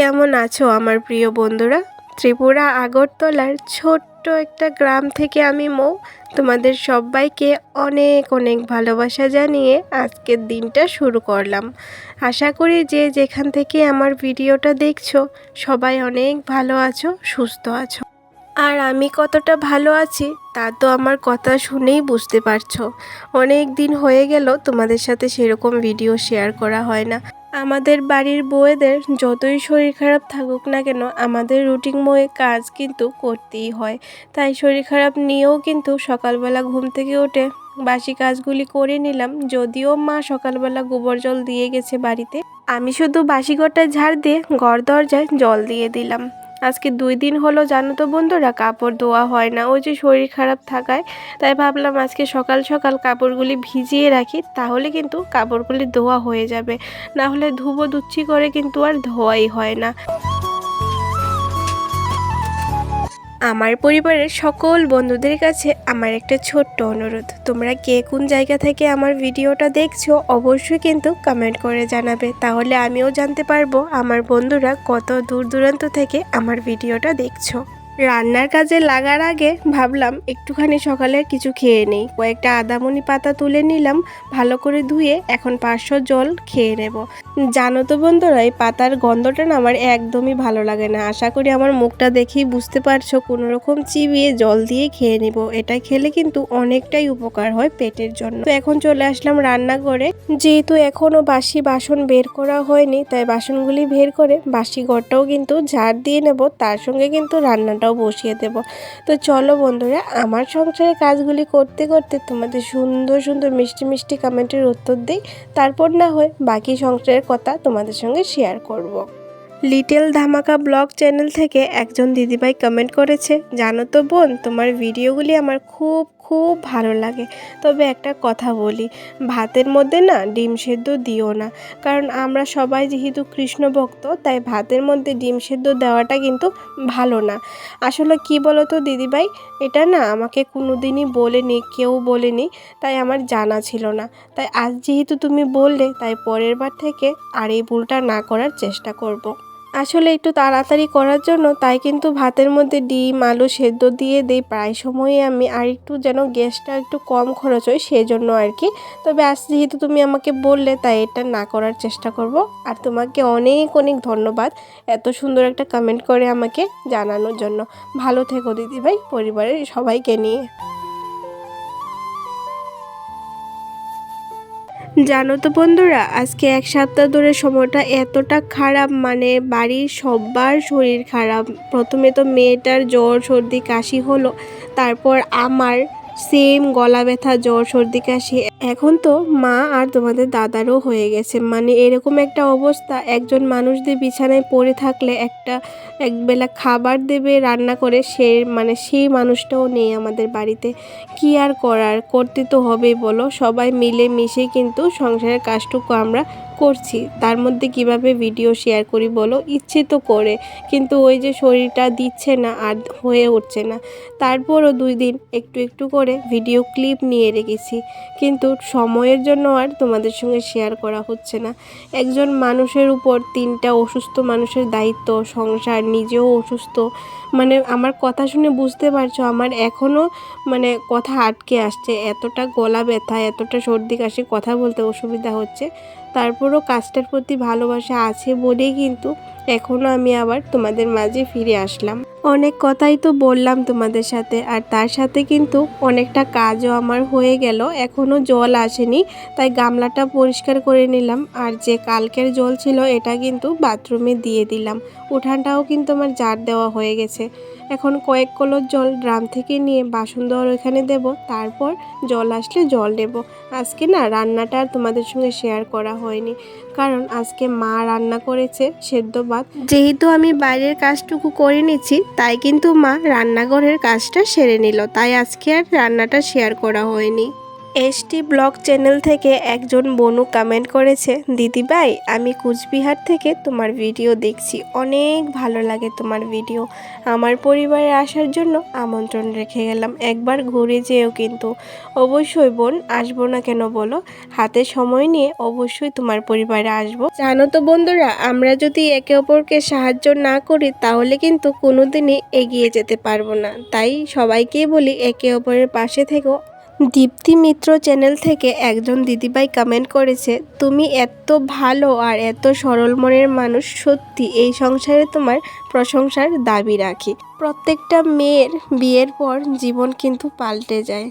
কেমন আছো আমার প্রিয় বন্ধুরা? ত্রিপুরা আগরতলার ছোট্ট একটা গ্রাম থেকে আমি মৌ। তোমাদের সবাইকে অনেক অনেক ভালোবাসা জানিয়ে আজকের দিনটা শুরু করলাম। আশা করি যে যেখান থেকে আমার ভিডিওটা দেখছ, সবাই অনেক ভালো আছো, সুস্থ আছো। আর আমি কতটা ভালো আছি, তা তো আমার কথা শুনেই বুঝতে পারছ। অনেক দিন হয়ে গেল তোমাদের সাথে সেরকম ভিডিও শেয়ার করা হয় না। আমাদের বাড়ির বউয়েদের যতই শরীর খারাপ থাকুক না কেন, আমাদের রুটিনময় কাজ কিন্তু করতেই হয়। তাই শরীর খারাপ নিয়েও কিন্তু সকালবেলা ঘুম থেকে উঠে বাসি কাজগুলি করে নিলাম। যদিও মা সকালবেলা গোবর জল দিয়ে গেছে বাড়িতে, আমি শুধু বাসি ঘরটায় ঝাড় দিয়ে ঘর দরজায় জল দিয়ে দিলাম। আজকে দুই দিন হলো, জানো তো বন্ধুরা, কাপড় ধোয়া হয় না। ওই যে শরীর খারাপ থাকায়, তাই ভাবলাম আজকে সকাল সকাল কাপড়গুলি ভিজিয়ে রাখি, তাহলে কিন্তু কাপড়গুলি ধোয়া হয়ে যাবে। না হলে ধুবো দুচ্ছি করে কিন্তু আর ধোয়াই হয় না। আমার পরিবারের সকল বন্ধুদের কাছে আমার একটা ছোট্ট অনুরোধ। তোমরা কে কোন জায়গা থেকে আমার ভিডিওটা দেখছ, অবশ্যই কিন্তু কমেন্ট করে জানাবে। তাহলে আমিও জানতে পারব আমার বন্ধুরা কত দূর দূরান্ত থেকে আমার ভিডিওটা দেখছ। রান্নার কাজে লাগার আগে ভাবলাম একটুখানি সকালে কিছু খেয়ে নেই। কয়েকটা আদামনি পাতা তুলে নিলাম, ভালো করে ধুয়ে এখন পাঁচশো জল খেয়ে নেব। জানো তো বন্ধুরা, এই পাতার গন্ধটা না আমার একদমই ভালো লাগে না। আশা করি আমার মুখটা দেখেই বুঝতে পারছ কোনো রকম চিবিয়ে জল দিয়ে খেয়ে নেব। এটা খেলে কিন্তু অনেকটাই উপকার হয় পেটের জন্য। তো এখন চলে আসলাম রান্না করে যেহেতু এখনও বাসি বাসন বের করা হয়নি, তাই বাসনগুলি বের করে বাসি ঘরটাও কিন্তু ঝাড় দিয়ে নেব। তার সঙ্গে কিন্তু রান্নাটাও বসিয়ে দেব তো চলো বন্ধুরা, আমার সংসারের কাজগুলি করতে করতে তোমাদের সুন্দর সুন্দর, মিষ্টি মিষ্টি কমেন্টের উত্তর দিই তারপর না হয় বাকি সংসারের কথা তোমাদের সঙ্গে শেয়ার করব। লিটেল ধামাকা ব্লগ চ্যানেল থেকে একজন দিদিভাই কমেন্ট করেছে, জানো তো বোন, তোমার ভিডিওগুলি আমার খুব খুব ভালো লাগে। তবে একটা কথা বলি, ভাতের মধ্যে না ডিম সেদ্ধ দিও না। কারণ আমরা সবাই যেহেতু কৃষ্ণ ভক্ত, তাই ভাতের মধ্যে ডিম সেদ্ধ দেওয়াটা কিন্তু ভালো না। আসলে কি বলো তো দিদিভাই? এটা না আমাকে কোনো দিনই বলেনি, কেউ বলেনি, তাই আমার জানা ছিল না। তাই আজ যেহেতু তুমি বললে, তাই পরের বার থেকে আর এই ভুলটা না করার চেষ্টা করব। আসলে একটু তাড়াতাড়ি করার জন্য তাই কিন্তু ভাতের মধ্যে ডিম, আলু সেদ্ধ দিয়ে দিই। প্রায় সময়ই আমি আর একটু যেন গ্যাসটা একটু কম খরচ হয় সেই জন্য আর কি। তবে আজ যেহেতু তুমি আমাকে বললে তাই এটা না করার চেষ্টা করব। আর তোমাকে অনেক অনেক ধন্যবাদ এত সুন্দর একটা কমেন্ট করে আমাকে জানানোর জন্য। ভালো থেকো দিদিভাই, পরিবারের সবাইকে নিয়ে। জানো তো বন্ধুরা, আজকে এক সপ্তাহ ধরে সময়টা এতটা খারাপ মানে বাড়ির সবার শরীর খারাপ। প্রথমে তো মেয়েটার জ্বর, সর্দি, কাশি হলো, তারপর আমার সেম, গলা ব্যথা, জ্বর, সর্দি, কাশি। এখন তো মা আর তোমাদের দাদারও হয়ে গেছে। মানে এরকম একটা অবস্থা, একজন মানুষ দিয়ে বিছানায় পড়ে থাকলে একটা, একবেলা খাবার দেবে, রান্না করে সে মানে সেই মানুষটাও নেই আমাদের বাড়িতে। কি আর করার? করতে তো হবেই বলো। সবাই মিলে মিশে কিন্তু সংসারের কাজটুকু আমরা করছি, তার মধ্যে কীভাবে ভিডিও শেয়ার করি বলো? ইচ্ছে তো করে, কিন্তু ওই যে শরীরটা দিচ্ছে না আর হয়ে উঠছে না। তারপরও দুই দিন একটু একটু করে ভিডিও ক্লিপ নিয়ে রেখেছি, কিন্তু সময়ের জন্য আর তোমাদের সঙ্গে শেয়ার করা হচ্ছে না। একজন মানুষের উপর তিনটা অসুস্থ মানুষের দায়িত্ব, সংসার নিজেও অসুস্থ। মানে আমার কথা শুনে বুঝতে পারছ, আমার এখনও মানে কথা আটকে আসছে। এতটা গলা ব্যথা, এতটা সর্দি কাশি, কথা বলতে অসুবিধা হচ্ছে। তারপরও কাজটার প্রতি ভালোবাসা আছে বলেই কিন্তু এখনও আমি আবার তোমাদের মাঝে ফিরে আসলাম। অনেক কথাই তো বললাম তোমাদের সাথে, আর তার সাথে কিন্তু অনেকটা কাজও আমার হয়ে গেল। এখনও জল আসেনি, তাই গামলাটা পরিষ্কার করে নিলাম, আর যে কালকের জল ছিল এটা কিন্তু বাথরুমে দিয়ে দিলাম। উঠানটাও কিন্তু আমার জার দেওয়া হয়ে গেছে। এখন কয়েক কলর জল ড্রাম থেকে নিয়ে বাসন দেওয়ার ওইখানে দেব, তারপর জল আসলে জল নেব আজকে না রান্নাটা আর তোমাদের সঙ্গে শেয়ার করা হয়নি। কারণ আজকে মা রান্না করেছে সেদ্ধ ভাত। যেহেতু আমি বাইরের কাজটুকু করে নিচ্ছি, তাই কিন্তু মা রান্নাঘরের কাজটা সেরে নিল। তাই আজকে আর রান্নাটা শেয়ার করা হয়নি। এসটি ব্লগ চ্যানেল থেকে একজন বনু কমেন্ট করেছে দিদিভাই আমি কুচবিহার থেকে তোমার ভিডিও দেখছি। অনেক ভালো লাগে তোমার ভিডিও। আমার পরিবারে আসার জন্য আমন্ত্রণ রেখে গেলাম। একবার ঘুরে যেও কিন্তু। অবশ্যই বোন, আসব না কেন বলো? হাতে সময় নিয়ে অবশ্যই তোমার পরিবারে আসব। জানো তো বন্ধুরা, আমরা যদি একে অপরকে সাহায্য না করি, তাহলে কিন্তু কোনোদিনই এগিয়ে যেতে পারব না। তাই সবাইকেই বলি, একে অপরের পাশে থেকেও দীপ্তি মিত্র চ্যানেল থেকে একজন দিদিভাই কমেন্ট করেছে, তুমি এত ভালো আর এত সরল মনের মানুষ, সত্যি এই সংসারে তোমার প্রশংসার দাবি রাখি। প্রত্যেকটা মেয়ের বিয়ের পর জীবন কিন্তু পাল্টে যায়।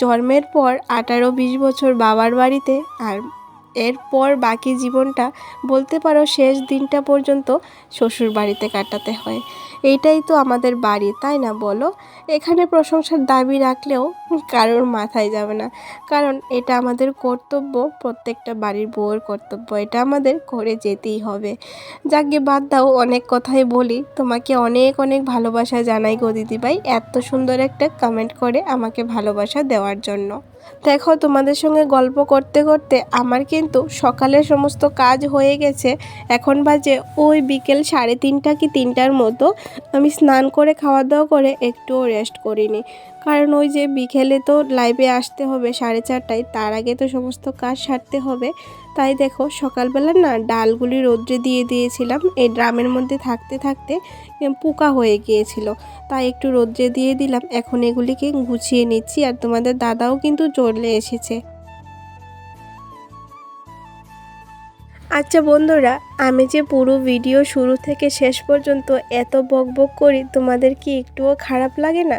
জন্মের পর আঠারো বিশ বছর বাবার বাড়িতে আর এরপর বাকি জীবনটা বলতে পারো শেষ দিনটা পর্যন্ত শ্বশুর বাড়িতে কাটাতে হয়। এইটাই তো আমাদের বাড়ি, তাই না বলো? এখানে প্রশংসার দাবি রাখলেও কারোর মাথায় যাবে না। কারণ এটা আমাদের কর্তব্য, প্রত্যেকটা বাড়ির বউয়ের কর্তব্য, এটা আমাদের করে যেতেই হবে। যাকে বাদ দাও, অনেক কথাই বলি, তোমাকে অনেক অনেক ভালোবাসা জানাই গো দিদিভাই, এত সুন্দর একটা কমেন্ট করে আমাকে ভালোবাসা দেওয়ার জন্য। দেখো, তোমাদের সঙ্গে গল্প করতে করতে আমার কিন্তু সকালের সমস্ত কাজ হয়ে গেছে। এখন বাজে ওই বিকেল সাড়ে তিনটা কি তিনটার মতো। আমি স্নান করে খাওয়া দাওয়া করে একটুও রেস্ট করিনি। কারণ ওই যে বিকেলে তো লাইভে আসতে হবে সাড়ে চারটায়, তার আগে তো সমস্ত কাজ সারতে হবে। তাই দেখো, সকালবেলা না ডালগুলি রোদ্রে দিয়ে দিয়েছিলাম। এই ড্রামের মধ্যে থাকতে থাকতে পোকা হয়ে গিয়েছিল। তাই একটু রোদ্রে দিয়ে দিলাম। এখন এগুলিকে গুছিয়ে নিচ্ছি আর তোমাদের দাদাও কিন্তু চলে এসেছে। আচ্ছা বন্ধুরা, আমি যে পুরো ভিডিও শুরু থেকে শেষ পর্যন্ত এত বকবক করি, তোমাদের কি একটুও খারাপ লাগে না?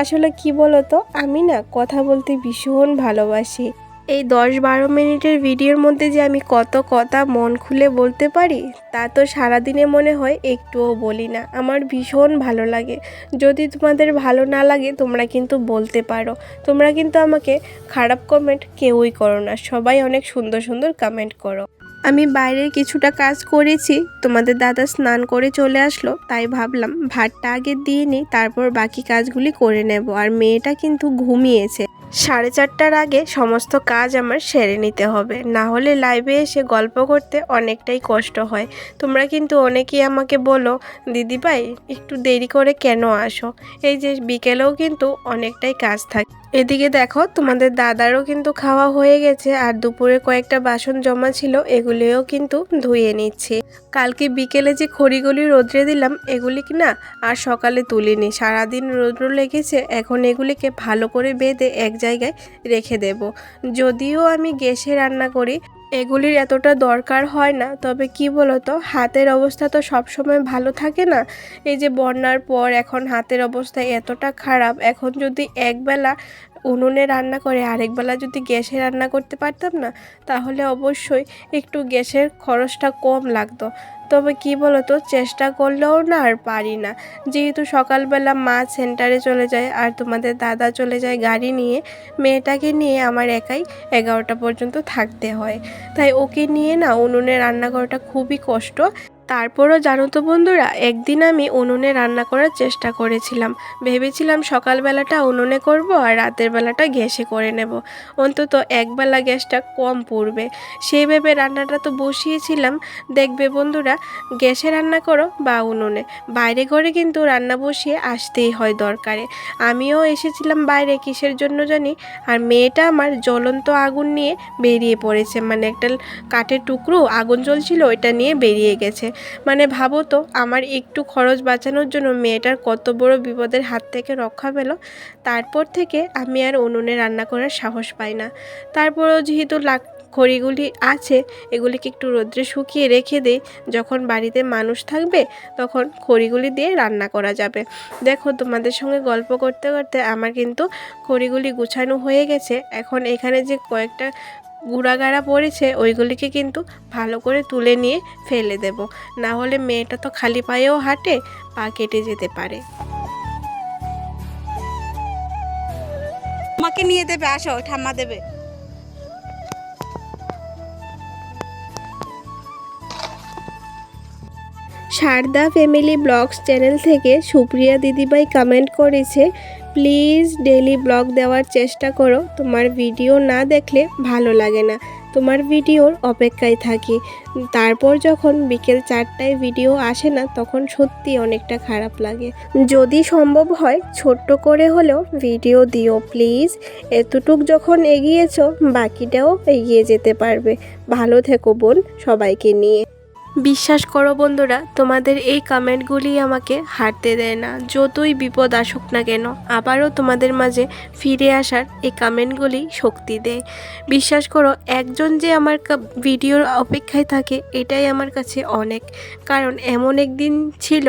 আসলে কি বলো তো আমি না কথা বলতে ভীষণ ভালোবাসি। এই দশ বারো মিনিটের ভিডিওর মধ্যে যে আমি কত কথা মন খুলে বলতে পারি, তা তো সারাদিনে মনে হয় একটুও বলি না। আমার ভীষণ ভালো লাগে। যদি তোমাদের ভালো না লাগে, তোমরা কিন্তু বলতে পারো। তোমরা কিন্তু আমাকে খারাপ কমেন্ট কেউই করো না। সবাই অনেক সুন্দর সুন্দর কমেন্ট করো। আমি বাইরের কিছুটা কাজ করেছি। তোমাদের দাদা স্নান করে চলে আসলো। তাই ভাবলাম, ভাতটা আগে দিয়ে নিই, তারপর বাকি কাজগুলি করে নেব। আর মেয়েটা কিন্তু ঘুমিয়েছে। সাড়ে চারটার আগে সমস্ত কাজ আমার সেরে নিতে হবে। না হলে লাইভে এসে গল্প করতে অনেকটাই কষ্ট হয়। তোমরা কিন্তু অনেকেই আমাকে বলো, দিদিভাই, একটু দেরি করে কেন আসো? এই যে বিকেলেও কিন্তু অনেকটাই কাজ থাকে এদিকে দেখো, তোমাদের দাদারও কিন্তু খাওয়া হয়ে গেছে আর দুপুরে কয়েকটা বাসন জমা ছিল, এগুলিও কিন্তু ধুয়ে নিচ্ছি। কালকে বিকেলে যে খড়িগুলি রোদ্রে দিলাম, এগুলি কি না আর সকালে তুলিনি। সারাদিন রোদ্র লেগেছে, এখন এগুলিকে ভালো করে বেঁধে এক জায়গায় রেখে দেব। যদিও আমি গ্যাসে রান্না করি এগুলির এতটা দরকার হয় না। তবে কি বলতো, হাতের অবস্থা তো সবসময় ভালো থাকে না। এই যে বন্যার পর এখন হাতের অবস্থা এতটা খারাপ, এখন যদি একবেলা উনুনে রান্না করে আরেকবেলা যদি গ্যাসে রান্না করতে পারতাম না, তাহলে অবশ্যই একটু গ্যাসের খরচটা কম লাগতো। তবে কি বলতো, চেষ্টা করলেও না আর পারি না। যেহেতু সকালবেলা মা সেন্টারে চলে যায় আর তোমাদের দাদা চলে যায় গাড়ি নিয়ে, মেয়েটাকে নিয়ে আমার একাই এগারোটা পর্যন্ত থাকতে হয়। তাই ওকে নিয়ে না উনুনে রান্না করাটা খুবই কষ্ট। তারপরও জানো তো বন্ধুরা, একদিন আমি উনুনে রান্না করার চেষ্টা করেছিলাম। ভেবেছিলাম সকালবেলাটা উনুনে করব আর রাতের বেলাটা গ্যাসে করে নেব। অন্তত একবেলা গ্যাসটা কম পড়বে। সেই ভেবে রান্নাটা তো বসিয়েছিলাম। দেখবে বন্ধুরা, গ্যাসে রান্না করো বা উনুনে। বাইরে ঘরে কিন্তু রান্না বসিয়ে আসতেই হয় দরকারে। আমিও এসেছিলাম বাইরে, কিসের জন্য জানি? আর মেয়েটা আমার জ্বলন্ত আগুন নিয়ে বেরিয়ে পড়েছে। মানে একটা কাঠের টুকরো আগুন জ্বলছিল, ওইটা নিয়ে বেরিয়ে গেছে। মানে ভাবো তো, আমার একটু খরচ বাঁচানোর জন্য মেয়েটার কত বড় বিপদের হাত থেকে রক্ষা পেল, তারপর থেকে আমি আর উনুনে রান্না করার সাহস পাই না। তারপরেও যেহেতু লাক খড়িগুলি আছে, এগুলিকে একটু রোদ্রে শুকিয়ে রেখে দেই, যখন বাড়িতে মানুষ থাকবে, তখন খড়িগুলি দিয়ে রান্না করা যাবে। দেখো, তোমাদের সঙ্গে গল্প করতে করতে আমার কিন্তু খড়িগুলি গুছানো হয়ে গেছে, এখন এখানে যে কয়েকটা গুঁড়াগাড়া পড়েছে ওইগুলিকে কিন্তু ভালো করে তুলে নিয়ে ফেলে দেব। না হলে মেয়েটা তো খালি পায়েও হাঁটে পা কেটে যেতে পারে। আমাকে নিয়ে দেবে আসো ঠাম্মা দেবে। শারদা ফ্যামিলি ব্লগস চ্যানেল থেকে সুপ্রিয়া দিদিভাই কমেন্ট করেছে প্লিজ ডেলি ব্লগ দেওয়ার চেষ্টা করো। তোমার ভিডিও না দেখলে ভালো লাগে না। তোমার ভিডিওর অপেক্ষায় থাকি। তারপর যখন বিকেল চারটায় ভিডিও আসে না, তখন সত্যি অনেকটা খারাপ লাগে। যদি সম্ভব হয়, ছোট্ট করে হলেও ভিডিও দিও প্লিজ। এতটুক যখন এগিয়েছো, বাকিটাও এগিয়ে যেতে পারবে। ভালো থেকো বোন, সবাইকে নিয়ে। বিশ্বাস করো বন্ধুরা, তোমাদের এই কমেন্টগুলি আমাকে হারতে দেয় না। যতই বিপদ আসুক না কেন, আবারও তোমাদের মাঝে ফিরে আসার এই কমেন্টগুলি শক্তি দেয়। বিশ্বাস করো, একজন যে আমার ভিডিওর অপেক্ষায় থাকে, এটাই আমার কাছে অনেক। কারণ এমন একদিন ছিল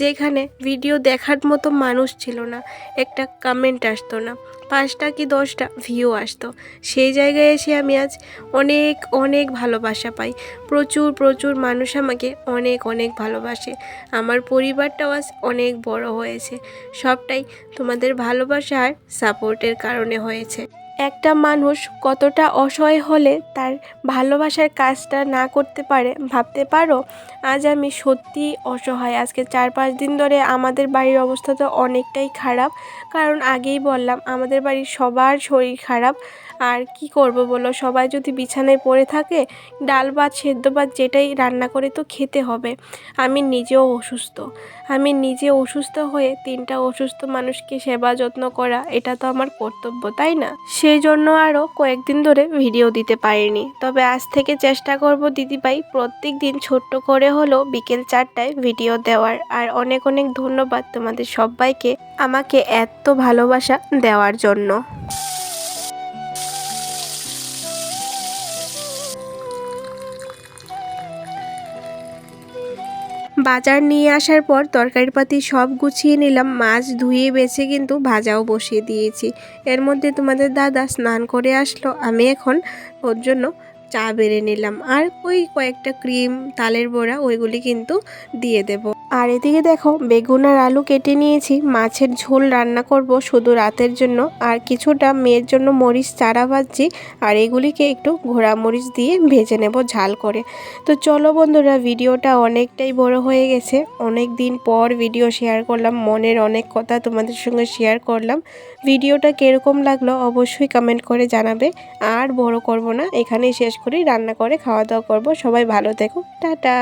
যেখানে ভিডিও দেখার মতো মানুষ ছিল না, একটা কমেন্ট আসতো না, পাঁচটা কি দশটা ভিউ আসতো। সেই জায়গায় এসে আমি আজ অনেক অনেক ভালোবাসা পাই। প্রচুর প্রচুর মানুষ আমাকে অনেক অনেক ভালোবাসে। আমার পরিবারটাও আজ অনেক বড় হয়েছে। সবটাই তোমাদের ভালোবাসা আর সাপোর্টের কারণে হয়েছে। একটা মানুষ কতটা অসহায় হলে তার ভালোবাসার কাজটা না করতে পারে, ভাবতে পারো? আজ আমি সত্যি অসহায়। আজকে চার, পাঁচ দিন ধরে আমাদের বাড়ির অবস্থা তো অনেকটাই খারাপ। কারণ আগেই বললাম, আমাদের বাড়ির সবার শরীর খারাপ। আর কি করব বলো? সবাই যদি বিছানায় পড়ে থাকে, ডাল ভাত, সেদ্ধ ভাত যেটাই রান্না করে তো খেতে হবে। আমি নিজেও অসুস্থ। আমি নিজে অসুস্থ হয়ে তিনটা অসুস্থ মানুষকে সেবা যত্ন করা, এটা তো আমার কর্তব্য, তাই না? সেই জন্য আরও কয়েকদিন ধরে ভিডিও দিতে পারিনি। তবে আজ থেকে চেষ্টা করব দিদিভাই প্রত্যেক দিন ছোট্ট করে হলো বিকেল চারটায় ভিডিও দেওয়ার। আর অনেক অনেক ধন্যবাদ তোমাদের সবাইকে আমাকে এত ভালোবাসা দেওয়ার জন্য। বাজার নিয়ে আসার পর তরকারিপাতি সব গুছিয়ে নিলাম। মাছ ধুয়ে বেছে কিন্তু ভাজাও বসিয়ে দিয়েছি। এর মধ্যে তোমাদের দাদা স্নান করে আসলো। আমি এখন ওর জন্য চা বেড়ে নিলাম। আর ওই কয়েকটা ক্রিম, তালের বড়া, ওইগুলি কিন্তু দিয়ে দেব। আর এদিকে দেখো, বেগুন আর আলু কেটে নিয়েছি। মাছের ঝোল রান্না করব শুধু রাতের জন্য। আর কিছুটা মেয়ের জন্য মরিচ চারা ভাজছি। আর এগুলিকে একটু ঘোড়া মরিচ দিয়ে ভেজে নেব ঝাল করে। তো চলো বন্ধুরা, ভিডিওটা অনেকটাই বড় হয়ে গেছে। অনেক দিন পর ভিডিও শেয়ার করলাম, মনের অনেক কথা তোমাদের সঙ্গে শেয়ার করলাম। ভিডিওটা কীরকম লাগল অবশ্যই কমেন্ট করে জানাবে। আর বড় করব না, এখানেই শেষ করি, রান্না করে খাওয়া দাওয়া করব। সবাই ভালো থেকো, টাটা!